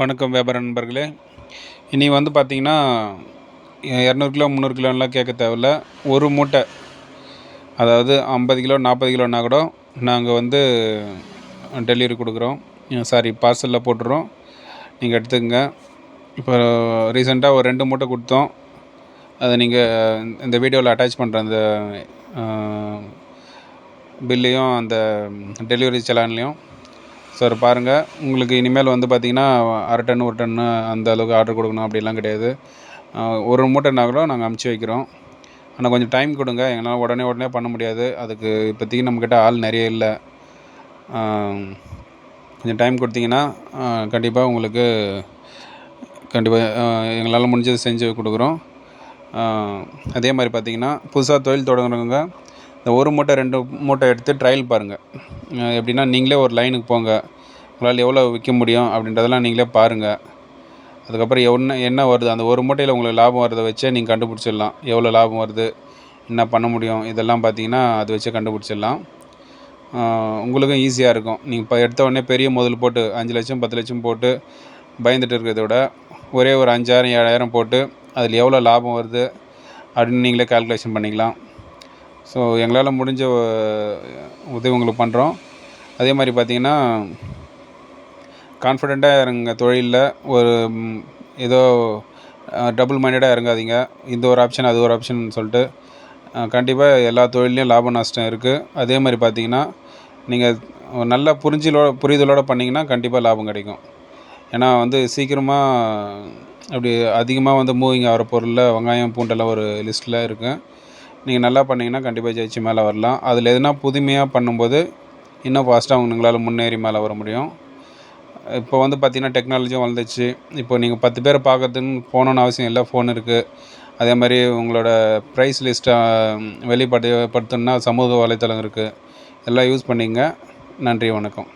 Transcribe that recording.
வணக்கம் வியாபார நண்பர்களே. இனி வந்து பார்த்தீங்கன்னா இரநூறு கிலோ முந்நூறு கிலோலாம் கேட்க தேவையில்ல. ஒரு மூட்டை அதாவது ஐம்பது கிலோ நாற்பது கிலோனா கூட நாங்கள் வந்து டெலிவரி கொடுக்குறோம். சாரி பார்சலில் போட்டுறோம். நீங்கள் எடுத்துக்கங்க. இப்போ ரீசெண்டாக ஒரு ரெண்டு மூட்டை கொடுத்தோம். அதை நீங்கள் இந்த வீடியோவில் அட்டாச் பண்ணுற அந்த பில்லையும் அந்த டெலிவரி செலான்லேயும் சார் பாருங்கள் உங்களுக்கு இனிமேல் வந்து பார்த்தீங்கன்னா அரை டன் ஒரு டன்னு அந்த அளவுக்கு ஆர்டர் கொடுக்கணும் அப்படிலாம் கிடையாது. ஒரு மூட்டை கூட நாங்கள் அமுச்சு வைக்கிறோம். ஆனால் கொஞ்சம் டைம் கொடுங்க. எங்களால் உடனே உடனே பண்ண முடியாது. அதுக்கு இப்போதைக்கு நம்மக்கிட்ட ஆள் நிறைய இல்லை. கொஞ்சம் டைம் கொடுத்தீங்கன்னா கண்டிப்பாக உங்களுக்கு கண்டிப்பாக எங்களால் முடிஞ்சது செஞ்சு கொடுக்குறோம். அதே மாதிரி பார்த்தீங்கன்னா புதுசாக தொழில் தொடங்குறவங்க இந்த ஒரு மூட்டை ரெண்டு மூட்டை எடுத்து ட்ரையல் பாருங்கள் எப்படின்னா நீங்களே ஒரு லைனுக்கு போங்க. உங்களால் எவ்வளோ விற்க முடியும் அப்படின்றதெல்லாம் நீங்களே பாருங்கள் அதுக்கப்புறம் என்ன என்ன வருது? அந்த ஒரு மூட்டையில் உங்களுக்கு லாபம் வரதை வச்சே நீங்கள் கண்டுபிடிச்சிடலாம். எவ்வளோ லாபம் வருது? என்ன பண்ண முடியும்? இதெல்லாம் பார்த்தீங்கன்னா அது வச்சே கண்டுபிடிச்சிடலாம். உங்களுக்கும் ஈஸியாக இருக்கும். நீங்கள் இப்போ எடுத்த உடனே பெரிய முதல் போட்டு அஞ்சு லட்சம் பத்து லட்சம் போட்டு பயந்துட்டு இருக்கிறத விட ஒரே ஒரு அஞ்சாயிரம் ஏழாயிரம் போட்டு அதில் எவ்வளோ லாபம் வருது அப்படின்னு நீங்களே கால்குலேஷன் பண்ணிக்கலாம். ஸோ எங்களால் முடிஞ்ச உதவி உங்களுக்கு பண்ணுறோம் அதே மாதிரி பார்த்தீங்கன்னா கான்ஃபிடெண்ட்டாக இறங்குங்க தொழிலில். ஒரு ஏதோ டபுள் மைண்டடாக இறங்காதீங்க இந்த ஒரு ஆப்ஷன் அது ஒரு ஆப்ஷன் சொல்லிட்டு கண்டிப்பாக எல்லா தொழிலையும் லாப நஷ்டம் இருக்குது அதே மாதிரி பார்த்தீங்கன்னா நீங்கள் நல்லா புரிஞ்சலோ புரிதலோடு பண்ணிங்கன்னா கண்டிப்பாக லாபம் கிடைக்கும். ஏன்னா வந்து சீக்கிரமாக அப்படி அதிகமாக வந்து மூவிங் ஆகிற பொருளில் வெங்காயம் பூண்டெல்லாம் ஒரு லிஸ்ட்டில் இருக்குது நீங்கள் நல்லா பண்ணிங்கன்னா கண்டிப்பாக ஜெயிச்சு மேலே வரலாம். அதில் எதுனா புதுமையாக பண்ணும்போது இன்னும் ஃபாஸ்ட்டாக உங்களால் முன்னேறி மேலே வர முடியும். இப்போ வந்து பார்த்திங்கன்னா டெக்னாலஜியும் வளர்ந்துச்சு. இப்போ நீங்கள் பத்து பேர் பார்க்கறதுன்னு போகணுன்னு அவசியம் இல்லை ஃபோன் இருக்குது அதே மாதிரி உங்களோட ப்ரைஸ் லிஸ்ட்டை வெளிப்படு படுத்தணுன்னா சமூக வலைத்தளம் இருக்குது எல்லாம் யூஸ் பண்ணிங்க. நன்றி வணக்கம்.